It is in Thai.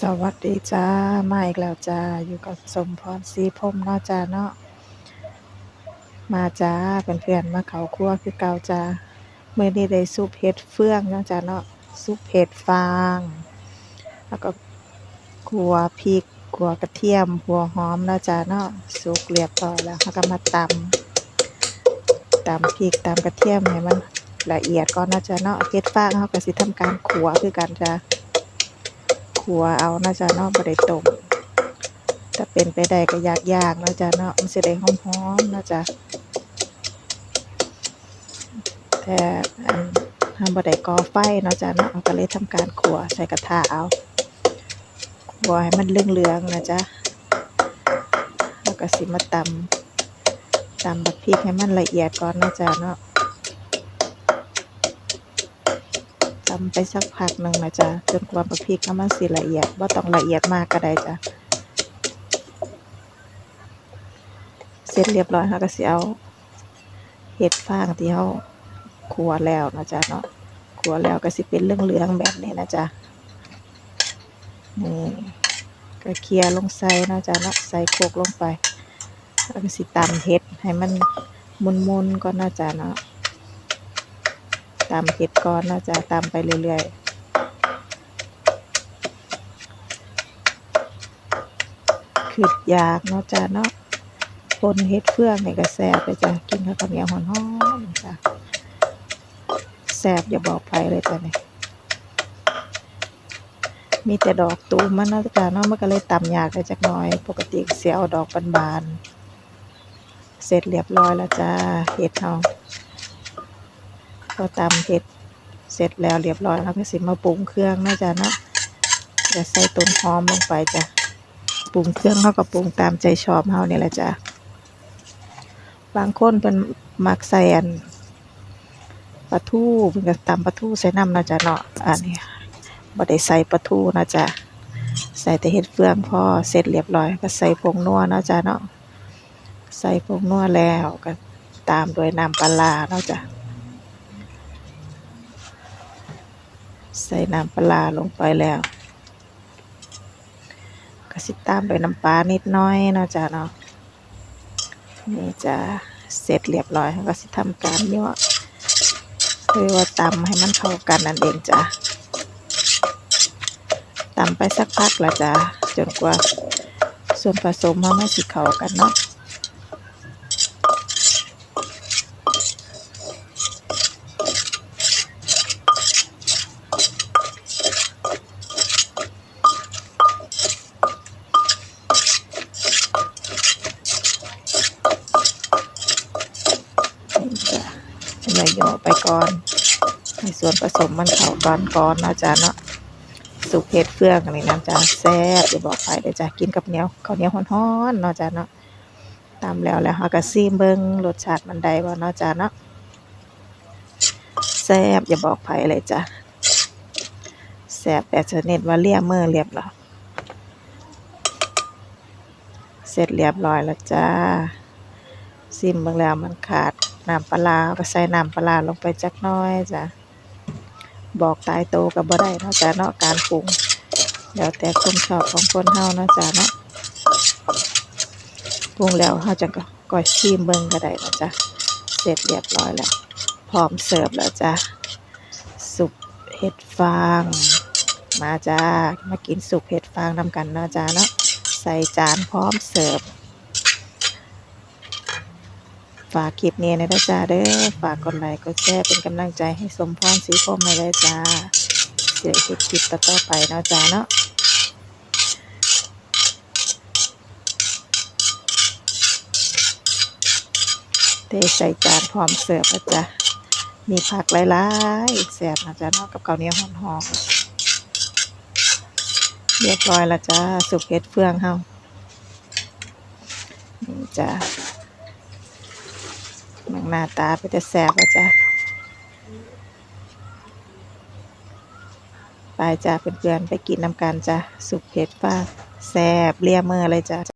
สวัสดีจ้า มาอีกแล้วจ้า อยู่กับสมพรสีพมเนาะจ้าเนาะ มาจ้าเพื่อนๆมาเขาครัวคือเก่าจ้าเมื้อนี้ได้ซุปเห็ดเฟืองเนาะจ้าเนาะซุปเห็ดฟาง แล้วก็ขัวพริกขัวกระเทียม หัวหอมเนาะจ้าเนาะสุกเรียบร้อยแล้วเราก็มาตำตำพริกตำกระเทียมให้มันละเอียดก่อนเนาะจ้าเนาะเห็ดฟางเขาก็สิทำการขัวคือกันจ้า ขัวเอาน่าจะเนาะบ่ได้ต้มถ้าเป็นไปได้ก็ยากๆน่าจะเนาะมันสิได้หอมๆน่าจะแต่อันทำบ่ได้ก่อไฟนาะจ้ะเนาะเอาก็เลยทำการขัวใส่กระทะเอาขัวให้มันเหลืองๆนะจ๊ะแล้วก็สิมาตำตำบักพริกให้มันละเอียดก่อนนะจ๊ะเนาะ ตำไปสักพักหนึ่งนะจ๊ะจนกว่าบักพริกน้ำมันสิละเอียดว่าต้องละเอียดมากก็ได้จ้ะเสร็จเรียบร้อยค่ะก็สิเอาเห็ดฟางที่เขาขัวแล้วนะจ๊ะเนาะขัวแล้วก็สิเป็นเรื่องเหลืองแบบนี้นะจ๊ะนี่ก็เคลียร์ลงใส่นะจ๊ะเนาะใส่โคกลงไปแล้วก็สิตำเห็ดให้มันมุนๆก่อนนะจ๊ะเนาะ ตามเห็ดก้อนเนาะจะตามไปเรื่อยๆคืออยากเนาะจ้ะเนาะปนเห็ดเฟืองนี่ก็แซ่บเลยจ้ะกินข้าวกับเหนียวหอนๆจ้ะแซ่บอย่าบอกไปเลยจ้ะนี่มีแต่ดอกตูมมันเนาะจ้ะเนาะมันก็เลยต่ำยากเลยจักหน่อย ปกติเสียเอาดอกบานๆเสร็จเรียบร้อยแล้วจ้าเห็ดเฮา พอตำเห็ดเสร็จแล้วเรียบร้อยแล้วก็สิมาปรุงเครื่องนะจ๊ะเนาะจะใส่ต้นหอมลงไปจ้ะปรุงเครื่องเขาก็ปรุงตามใจชอบเฮานี่แหละจ้ะบางคนเป็นมักใส่อันปลาทูเพิ่นก็ตำปลาทูใส่น้ำนะจ๊ะเนาะอันนี้บ่ได้ใส่ปลาทูนะจ๊ะใส่แต่เห็ดเฟืองพอเสร็จเรียบร้อย ก็ใส่ผงนัวนะจ๊ะเนาะใส่ผงนัวแล้วก็ตามด้วยน้ำปลาร้าเนาะจ้ะ ใส่น้ำปลาลงไปแล้วก็สิตามด้วยน้ำปลานิดน้อยเนาะจ้ะเนาะนี่จะเสร็จเรียบร้อยก็สิทำการย่อคือว่าตำให้มันเข้ากันนั่นเองจ้ะตำไปสักพักละจ้ะจนกว่าส่วนผสมมันไม่สิเข้ากันเนาะจะ อย่าย่อไปก่อนให้ส่วนผสมมันเข้ากันก่อนนะจ๊ะเนาะสุกเห็ดเฟืองอันนี้นะจ๊ะแซ่บจะบอกไปเดี๋ยวจะกินกับเหนียวข้าวเหนียวฮ้อนๆเนาะจ๊ะเนาะตามแล้วแล้วเฮาก็ซีมเบิ่งรสชาติมันได้บ่เนาะจ๊ะเนาะแซ่บอย่าบอกไผเลยจ้ะแซ่บแบบชนิดว่าเลี่ยมือเรียบร้อเสร็จเรียบร้อยแล้วจ้าซิมเบิงแล้วมันขาด น้ำปลาร้าก็ใส่น้ำปลาร้าลงไปจักน้อยจ้ะบอกตายโตก็บ่ได้เนาะจ้ะเนาะการปรุงแล้วแต่ความชอบของคนเฮาเนาะจ้ะเนาะปรุงแล้วเฮาจังก็ก้อยชิมเบิ่งก็ได้นะจ้ะเสร็จเรียบร้อยแล้วพร้อมเสิร์ฟแล้วจ้ะสุกเห็ดฟางมาจ้ามากินสุกเห็ดฟางนำกันเนาะจ้ะเนาะใส่จานพร้อมเสิร์ฟ ฝากคลิปนี้นะจ้าเด้อฝากกดไลค์กดแชร์เป็นกำลังใจให้สมพรสีพรมหน่อยได้จ้าเสียคลิปคลิปต่อไปเนาะจ้าเนาะเทใส่จานพร้อมเสิร์ฟนะจ๊ะมีผักหลายๆแซ่บนะจ๊ะเนาะกับข้าเหนียวหอมๆเรียบร้อยแล้วจ้าสุกเห็ดเฟืองเฮานี่จ้า หน้าตาไปแต่แสบแล้วจ้ะไปจ้ะเพื่อนๆไปกินน้ำกันจ้ะสุกเผ็ดฟ้าแสบเลียมือเลยจ้ะ